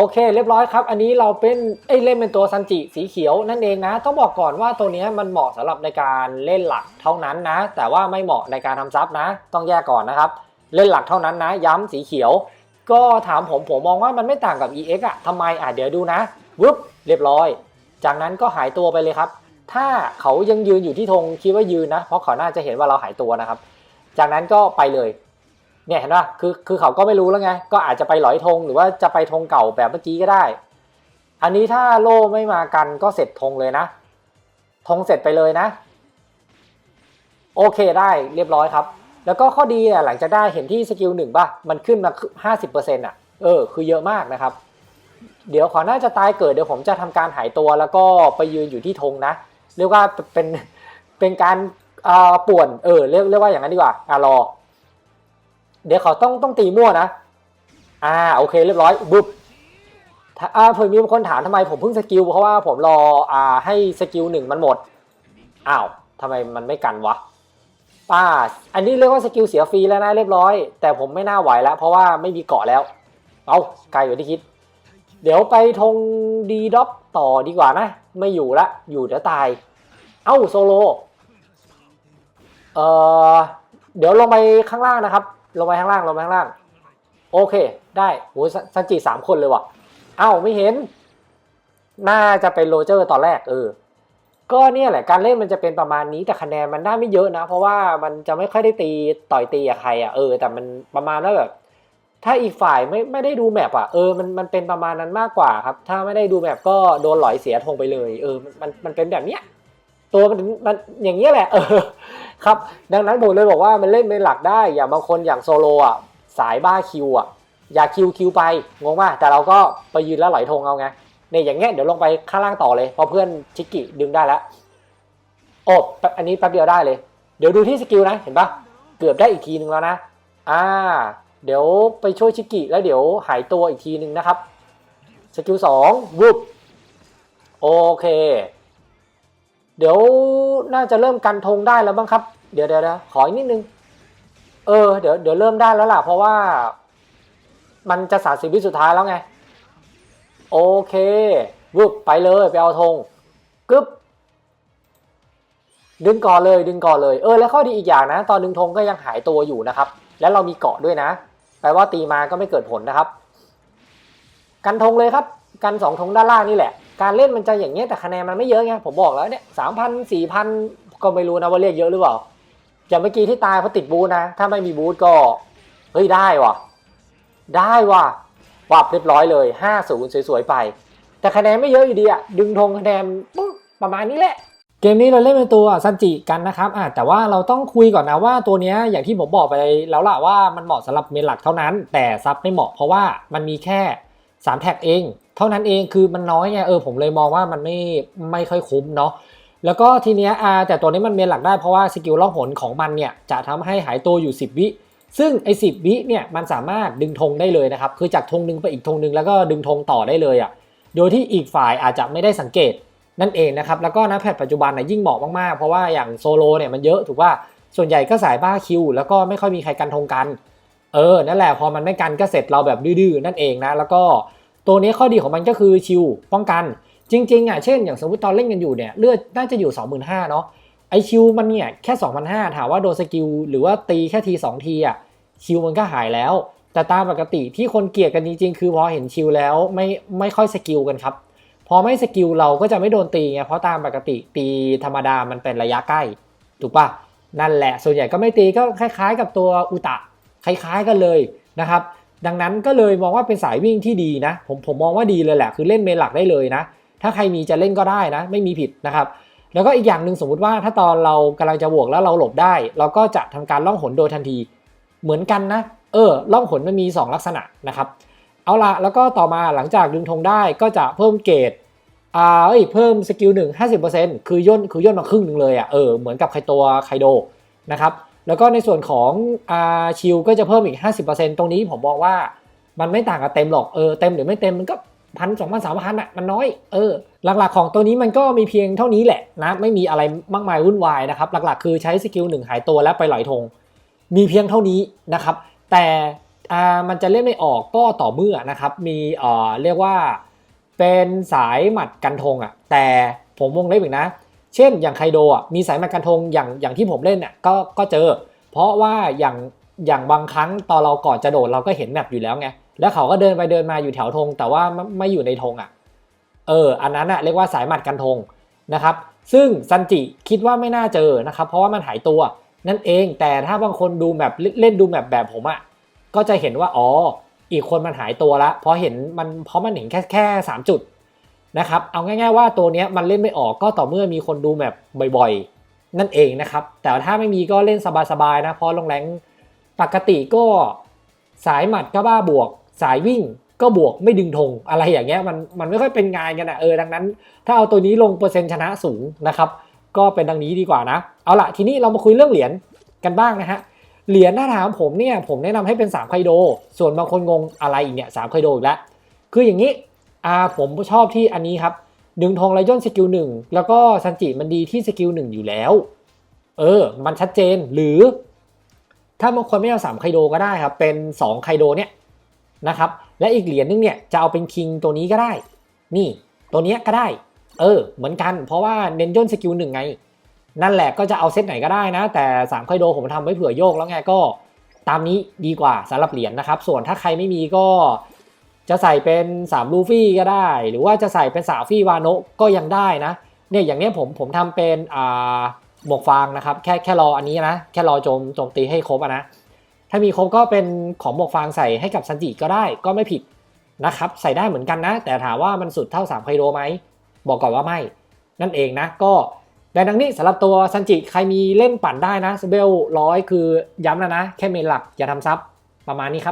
โอเค เรียบร้อยครับ อันนี้เราเป็นเอ้เล่นเป็นตัวซันจิสีเขียวนั่นเองนะ ต้องบอกก่อนว่าตัวนี้มันเหมาะสำหรับในการเล่นหลักเท่านั้นนะ แต่ว่าไม่เหมาะในการทำซับนะ ต้องแยกก่อนนะครับ เล่นหลักเท่านั้นนะ ย้ำสีเขียว ก็ถามผมผมมองว่ามันไม่ต่างกับ EX อะทำไมอะเดี๋ยวดูนะวึบเรียบร้อย จากนั้นก็หายตัวไปเลยครับ ถ้าเขายังยืนอยู่ที่ธงคิดว่ายืนนะ เพราะเขาน่าจะเห็นว่าเราหายตัวนะครับ จากนั้นก็ไปเลย เนี่ยเห็นป่ะคือคือเขาก็ไม่รู้แล้วไง ก็อาจจะไปหลอยธงหรือว่าจะไปธงเก่าแบบเมื่อกี้ก็ได้ อันนี้ถ้าโล่ไม่มากันก็เสร็จธงเลยนะธงเสร็จไปเลยนะ โอเคได้เรียบร้อยครับ แล้วก็ข้อดีอะหลังจากได้เห็นที่สกิลหนึ่งป่ะ มันขึ้นมาห้าสิบเปอร์เซ็นต์อะเออ คือเยอะมากนะครับ เดี๋ยวขอน่าจะตายเกิดเดี๋ยวผมจะทำการหายตัวแล้วก็ไปยืนอยู่ที่ธงนะ เรียกว่าเป็นเป็นการอ่าป่วนเออเรียกเรียกว่าอย่างนั้นดีกว่าอ่ารอ เดี๋ยวเขาต้องต้องตีมั่วนะ อ่าโอเคเรียบร้อยบุ๊บถ้าอ่าเผื่อมีคนถามทำไมผมเพิ่งสกิลเพราะว่าผมรออ่าให้สกิลหนึ่งมันหมด อ้าวทำไมมันไม่กันวะอ่าอันนี้เรียกว่าสกิลเสียฟรีแล้วนะเรียบร้อย แต่ผมไม่น่าไหวแล้ว เพราะว่าไม่มีเกาะแล้ว เอาไกลอยู่ที่คิด เดี๋ยวไปธงดีด็อกต่อดีกว่านะ ไม่อยู่ละ อยู่เดี๋ยวตาย เอ้าโซโล เอ่อ เดี๋ยวลงไปข้างล่างนะครับ ลงไปข้างล่างลงไปข้างล่าง โอเค ได้โหซันจิสามคนเลยว่ะ เอ้าไม่เห็น น่าจะเป็นโรเจอร์ตอนแรกเออ ก็เนี่ยแหละการเล่นมันจะเป็นประมาณนี้แต่คะแนนมันได้ไม่เยอะนะ เพราะว่ามันจะไม่ค่อยได้ตีต่อยตีกับใครอะเออ แต่มันประมาณว่าแบบถ้าอีกฝ่ายไม่ไม่ได้ดูแมปอะเออมันมันเป็นประมาณนั้นมากกว่าครับ ถ้าไม่ได้ดูแมปก็โดนหลอยเสียธงไปเลย เออมันมันเป็นแบบเนี้ย ตัวมันมันอย่างเงี้ยแหละ เออครับ ดังนั้นผมเลยบอกว่ามันเล่นเป็นหลักได้ อย่างบางคนอย่างโซโลอะสายบ้าคิวอะอยากคิวคิวไปงงมากแต่เราก็ไปยืนแล้วไหลอยธงเอาไงเนี่ยอย่างเงี้ยเดี๋ยวลงไปข้างล่างต่อเลยพราะเพื่อนชิกิดึงได้แล้วโอ้ป๊บอันนี้แป๊บเดียวได้เลย เดี๋ยวดูที่สกิลนะเห็นปะเกือบได้อีกทีหนึ่งแล้วนะ อ่า เดี๋ยวไปช่วยชิกิแล้วเดี๋ยวหายตัวอีกทีหนึ่งนะครับสกิลสองวุบโอเค เดี๋ยวน่าจะเริ่มกันธงได้แล้วบ้างครับ เดี๋ยวเดี๋ยวขออีกนิดนึง เออเดี๋ยวเดี๋ยวเริ่มได้แล้วล่ะ เพราะว่า มันจะสามสิบวิสุดท้ายแล้วไง โอเควุบไปเลยไปเอาธงกึ๊บดึงก่อนเลยดึงก่อนเลยเออแล้วข้อดีอีกอย่างนะ ตอนดึงธงก็ยังหายตัวอยู่นะครับ แล้วเรามีเกาะด้วยนะแปลว่าตีมาก็ไม่เกิดผลนะครับ กันธงเลยครับ กันสองธงด้านล่างนี่แหละ การเล่นมันจะอย่างเงี้ยแต่คะแนนมันไม่เยอะไงผมบอกแล้วเนี่ยสามพันสี่พันก็ไม่รู้นะว่าเรียกเยอะหรือเปล่าอย่างเมื่อกี้ที่ตายเพราะติดบูธนะ ถ้าไม่มีบูธก็เฮ้ยได้ว่ะ ได้ว่ะวับเรียบร้อยเลยห้าศูนย์สวยๆไป แต่คะแนนไม่เยอะอยู่ดีอะดึงธงคะแนนปุ๊บประมาณนี้แหละเกมนี้เราเล่นเป็นตัวซันจิกันนะครับอะแต่ว่าเราต้องคุยก่อนนะว่าตัวนี้อย่างที่ผมบอกไปแล้วล่ะว่ามันเหมาะสำหรับเมนหลักเท่านั้น แต่ซับไม่เหมาะเพราะว่ามันมีแค่ 3 แท็กเอง เท่านั้นเองคือมันน้อยไงเออผมเลยมองว่ามันไม่ไม่ค่อยคุ้มเนาะแล้วก็ทีเนี้ยอาแต่ตัวนี้มันเมนหลักได้เพราะว่าสกิลล่องหนของมันเนี่ยจะทำให้หายตัวอยู่ 10 วิ ซึ่งไอ้สิวิเนี่ยมันสามารถดึงธงได้เลยนะครับคือจากธงหนึ่งไปอีกธงหนึ่งแล้วก็ดึงธงต่อได้เลยอะ่ะโดยที่อีกฝ่ายอาจจะไม่ได้สังเกตนั่นเองนะครับแล้วก็นะแพทปัจจุบันนะยิ่งเหมาะมากๆ เพราะว่าอย่างโซโลเนี่ยมันเยอะถูกว่าส่วนใหญ่ก็สายบ้าคิว แล้วก็ไม่ค่อยมีใครกันธงกัน เออนั่นแหละพอมันไม่กันก็เสร็จเราแบบดื้อๆนั่นเองนะแล้วก็ ตัวนี้ข้อดีของมันก็คือชิวป้องกัน จริงๆอะเช่นอย่างสมมติตอนเล่นกันอยู่เนี่ยเลือดน่าจะอยู่ 25,000เนาะไอชิวมันเนี่ยแค่ 2,500ถามว่าโดนสกิลหรือว่าตีแค่ที 2 ทีอะชิวมันก็หายแล้ว แต่ตามปกติที่คนเกลียดกันจริงๆ คือพอเห็นชิวแล้วไม่ไม่ค่อยสกิลกันครับพอไม่สกิลเราก็จะไม่โดนตีไงเพราะตามปกติตีธรรมดามันเป็นระยะใกล้ ถูกปะนั่นแหละส่วนใหญ่ก็ไม่ตีก็คล้าย ๆ กับตัวอุตะคล้ายๆกันเลยนะครับ ดังนั้นก็เลยมองว่าเป็นสายวิ่งที่ดีนะ ผมผมมองว่าดีเลยแหละ คือเล่นเมนหลักได้เลยนะ ถ้าใครมีจะเล่นก็ได้นะ ไม่มีผิดนะครับ แล้วก็อีกอย่างหนึ่งสมมุติว่าถ้าตอนเรากำลังจะบวกแล้วเราหลบได้ เราก็จะทำการล่องหนโดยทันที เหมือนกันนะ เออ ล่องหนมันมี 2 ลักษณะนะครับ เอาละแล้วก็ต่อมาหลังจากดึงธงได้ก็จะเพิ่มเกรดอ่าเอ้ยเพิ่มสกิลหนึ่งห้าสิบเปอร์เซ็นต์คือย่นคือย่นมาครึ่งหนึ่งเลยอะเออเหมือนกับไคตัวไคโดนะครับ แล้วก็ในส่วนของอาชิลก็จะเพิ่มอีก 50%ตรงนี้ผมมองว่ามันไม่ต่างกับเต็มหรอกเออเต็มหรือไม่เต็มมันก็พันสองพันสามพันอะมันน้อยเออหลักๆของตัวนี้มันก็มีเพียงเท่านี้แหละนะไม่มีอะไรมากมายวุ่นวายนะครับหลักๆ คือใช้สกิลหนึ่งหายตัวแล้วไปลอยธงมีเพียงเท่านี้นะครับ แต่อ่ามันจะเล่นไม่ออกก็ต่อเมื่อนะครับมีเอ่อเรียกว่าเป็นสายหมัดกันทงอะแต่ผมวงเล็บอีกนะ เช่นอย่างไคโดอะมีสายมัดกันทงอย่างอย่างที่ผมเล่นอะก็ก็เจอ เพราะว่าอย่างอย่างบางครั้งตอนเราก่อนจะโดดเราก็เห็นแมปอยู่แล้วไงแล้วเขาก็เดินไปเดินมาอยู่แถวธงแต่ว่าไม่ไม่อยู่ในธงอะเอออันนั้นอะเรียกว่าสายหมัดกันธงนะครับ ซึ่งซันจิคิดว่าไม่น่าเจอนะครับ เพราะว่ามันหายตัวนั่นเองแต่ถ้าบางคนดูแบบเล่นดูแบบแบบผมอะก็จะเห็นว่าอ๋ออีกคนมันหายตัวละเพราะเห็นมันเพราะมันเห็นแค่แค่สามจุด นะครับเอาง่ายๆว่าตัวนี้มันเล่นไม่ออกก็ต่อเมื่อมีคนดูแบบบ่อยๆ นั่นเองนะครับ แต่ถ้าไม่มีก็เล่นสบายๆนะเพราะลงแรงปกติก็สายหมัดก็บ้าบวก สายวิ่งก็บวกไม่ดึงธงอะไรอย่างเงี้ยมันมันไม่ค่อยเป็นงานกันอะเออดังนั้น ถ้าเอาตัวนี้ลงเปอร์เซ็นต์ชนะสูงนะครับก็เป็นดังนี้ดีกว่านะ เอาละทีนี้เรามาคุยเรื่องเหรียญกันบ้างนะฮะเหรียญถ้าถามผมเนี่ยผมแนะนำให้เป็น3ไคโด ส่วนบางคนงงอะไรอีกเนี่ยสามไคโดอีกแล้วคืออย่างนี้ อ่าผมชอบที่อันนี้ครับดึงธงไรย่นสกิลหนึ่งแล้วก็ซันจิมันดีที่สกิลหนึ่งอยู่แล้ว เออ มันชัดเจนหรือ ถ้าบางคนไม่เอาสามไคโดก็ได้ครับ เป็น2ไคโดเนี่ยนะครับ และอีกเหรียญนึงเนี่ยจะเอาเป็นคิงตัวนี้ก็ได้ นี่ตัวเนี้ยก็ได้ เออ เหมือนกัน เพราะว่าเน้นย่นสกิลหนึ่งไง นั่นแหละก็จะเอาเซตไหนก็ได้นะ แต่3ไคโดผมทำไว้เผื่อโยกแล้วไงก็ ตามนี้ดีกว่าสำหรับเหรียญนะครับ ส่วนถ้าใครไม่มีก็ จะใส่เป็น3ลูฟี่ก็ได้ หรือว่าจะใส่เป็น3ฟี่วาโนะก็ยังได้นะเนี่ยอย่างเนี้ยผมผมทำเป็นอ่าหมวกฟางนะครับแค่แค่รออันนี้นะแค่รอโจมโจมตีให้ครบนะถ้ามีครบก็เป็นของหมวกฟางใส่ให้กับซันจิก็ได้ก็ไม่ผิดนะครับใส่ได้เหมือนกันนะ แต่ถามว่ามันสุดเท่า3ไคโดไหมบอกก่อนว่าไม่ นั่นเองนะก็แต่ดังนี้สำหรับตัวซันจิใครมีเล่นปั่นได้นะสเบลร้อยคือย้ำแล้วนะ แค่เมนหลักอย่าทำซับประมาณนี้ครับ